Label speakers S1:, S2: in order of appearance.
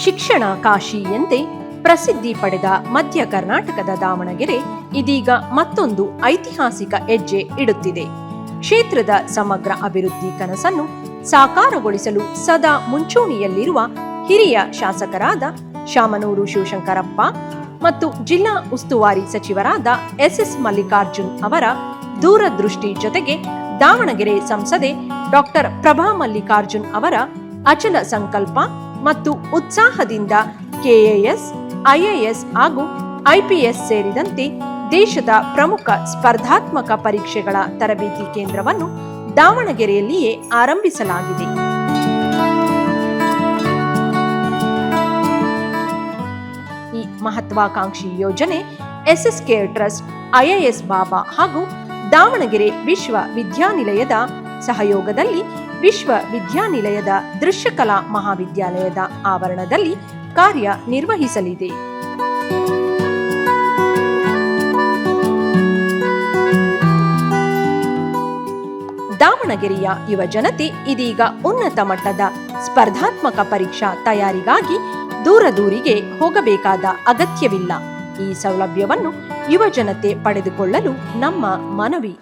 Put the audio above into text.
S1: ಶಿಕ್ಷಣ ಕಾಶಿ ಎಂದೇ ಪ್ರಸಿದ್ಧಿ ಪಡೆದ ಮಧ್ಯ ಕರ್ನಾಟಕದ ದಾವಣಗೆರೆ ಇದೀಗ ಮತ್ತೊಂದು ಐತಿಹಾಸಿಕ ಹೆಜ್ಜೆ ಇಡುತ್ತಿದೆ. ಕ್ಷೇತ್ರದ ಸಮಗ್ರ ಅಭಿವೃದ್ಧಿ ಕನಸನ್ನು ಸಾಕಾರಗೊಳಿಸಲು ಸದಾ ಮುಂಚೂಣಿಯಲ್ಲಿರುವ ಹಿರಿಯ ಶಾಸಕರಾದ ಶಾಮನೂರು ಶಿವಶಂಕರಪ್ಪ ಮತ್ತು ಜಿಲ್ಲಾ ಉಸ್ತುವಾರಿ ಸಚಿವರಾದ ಎಸ್ಎಸ್ ಮಲ್ಲಿಕಾರ್ಜುನ್ ಅವರ ದೂರದೃಷ್ಟಿ ಜೊತೆಗೆ ದಾವಣಗೆರೆ ಸಂಸದೆ ಡಾಕ್ಟರ್ ಪ್ರಭಾ ಮಲ್ಲಿಕಾರ್ಜುನ್ ಅವರ ಅಚಲ ಸಂಕಲ್ಪ ಮತ್ತು ಉತ್ಸಾಹದಿಂದ ಕೆಎಎಸ್, ಐಎಎಸ್ ಹಾಗೂ ಐಪಿಎಸ್ ಸೇರಿದಂತೆ ದೇಶದ ಪ್ರಮುಖ ಸ್ಪರ್ಧಾತ್ಮಕ ಪರೀಕ್ಷೆಗಳ ತರಬೇತಿ ಕೇಂದ್ರವನ್ನು ದಾವಣಗೆರೆಯಲ್ಲಿಯೇ ಆರಂಭಿಸಲಾಗಿದೆ. ಈ ಮಹತ್ವಾಕಾಂಕ್ಷಿ ಯೋಜನೆ SS care trust, IAS Baba ಹಾಗೂ ದಾವಣಗೆರೆ ವಿಶ್ವವಿದ್ಯಾನಿಲಯದ ಸಹಯೋಗದಲ್ಲಿ ವಿಶ್ವವಿದ್ಯಾನಿಲಯದ ದೃಶ್ಯಕಲಾ ಮಹಾವಿದ್ಯಾಲಯದ ಆವರಣದಲ್ಲಿ ಕಾರ್ಯ ನಿರ್ವಹಿಸಲಿದೆ. ದಾವಣಗೆರೆಯ ಯುವ ಜನತೆ ಇದೀಗ ಉನ್ನತ ಮಟ್ಟದ ಸ್ಪರ್ಧಾತ್ಮಕ ಪರೀಕ್ಷಾ ತಯಾರಿಗಾಗಿ ದೂರ ದೂರಿಗೆ ಹೋಗಬೇಕಾದ ಅಗತ್ಯವಿಲ್ಲ. ಈ ಸೌಲಭ್ಯವನ್ನು ಯುವ ಜನತೆ ಪಡೆದುಕೊಳ್ಳಲು ನಮ್ಮ ಮನವಿ.